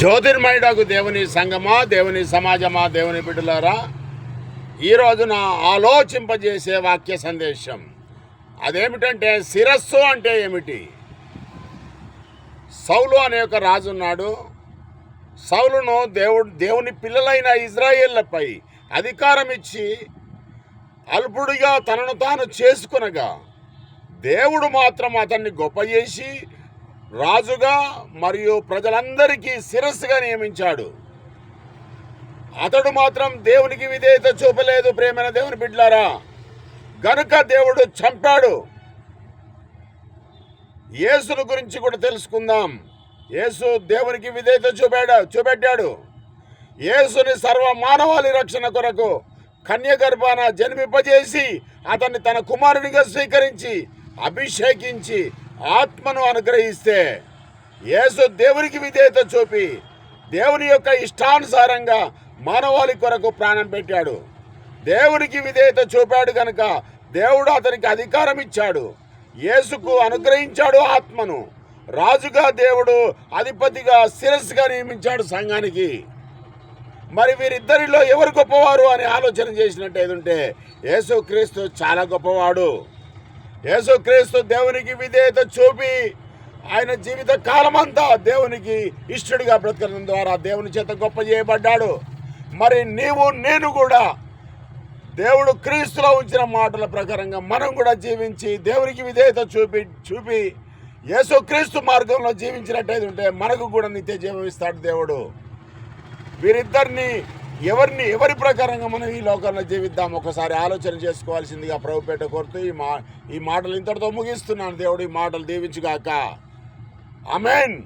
జ్యోతిర్మయుడకు దేవుని సంగమా దేవుని సమాజమా దేవుని బిడ్డలారా ఈరోజు నా ఆలోచింపజేసే వాక్య సందేశం. అదేమిటంటే శిరస్సు అంటే ఏమిటి? సౌలు అనే ఒక రాజు ఉన్నాడు. సౌలును దేవుడు దేవుని పిల్లలైన ఇజ్రాయేళ్ళపై అధికారం ఇచ్చి అల్పుడిగా తనను తాను చేసుకునగా దేవుడు మాత్రం అతన్ని గొప్ప చేసి రాజుగా మరియు ప్రజలందరికీ శిరస్సుగా నియమించాడు. అతడు మాత్రం దేవునికి విధేయత చూపలేదు ప్రేమైన దేవుని బిడ్లారా. గనుక దేవుడు చంపాడు. యేసును గురించి కూడా తెలుసుకుందాం. యేసు దేవునికి విధేయత చూపాడు చూపెట్టాడు. యేసుని సర్వ మానవాళి రక్షణ కొరకు కన్యగర్భాన జన్మింపజేసి అతన్ని తన కుమారునిగా స్వీకరించి అభిషేకించి ఆత్మను అనుగ్రహిస్తే యేసు దేవునికి విధేయత చూపి దేవుని యొక్క ఇష్టానుసారంగా మానవాళి కొరకు ప్రాణం పెట్టాడు. దేవునికి విధేయత చూపాడు కనుక దేవుడు అతనికి అధికారం ఇచ్చాడు. యేసుకు అనుగ్రహించాడు ఆత్మను. రాజుగా దేవుడు అధిపతిగా శిరస్సుగా నియమించాడు సంఘానికి. మరి వీరిద్దరిలో ఎవరు గొప్పవారు అని ఆలోచన చేసినట్టు ఏదుంటే యేసుక్రీస్తు చాలా గొప్పవాడు. యేసుక్రీస్తు దేవునికి విధేయత చూపి ఆయన జీవిత కాలమంతా దేవునికి ఇష్టడిగా బ్రతకడం ద్వారా దేవుని చేత గొప్ప చేయబడ్డాడు. మరి నీవు నేను కూడా దేవుడు క్రీస్తులో ఉంచిన మాటల ప్రకారంగా మనం కూడా జీవించి దేవునికి విధేయత చూపి చూపి యేసుక్రీస్తు మార్గంలో జీవించినట్టయితే ఉంటే మనకు కూడా నిత్య జీవం ఇస్తాడు దేవుడు. వీరిద్దరిని ఎవరిని ఎవరి ప్రకారంగా మనం ఈ లోకంలో జీవిద్దాం? ఒకసారి ఆలోచన చేసుకోవాల్సిందిగా ప్రభుపేట కోరుతూ ఈ మా ఈ మాటలు ఇంతటితో ముగిస్తున్నాను. దేవుడు ఈ మాటలు దీవించుగాక. అమెన్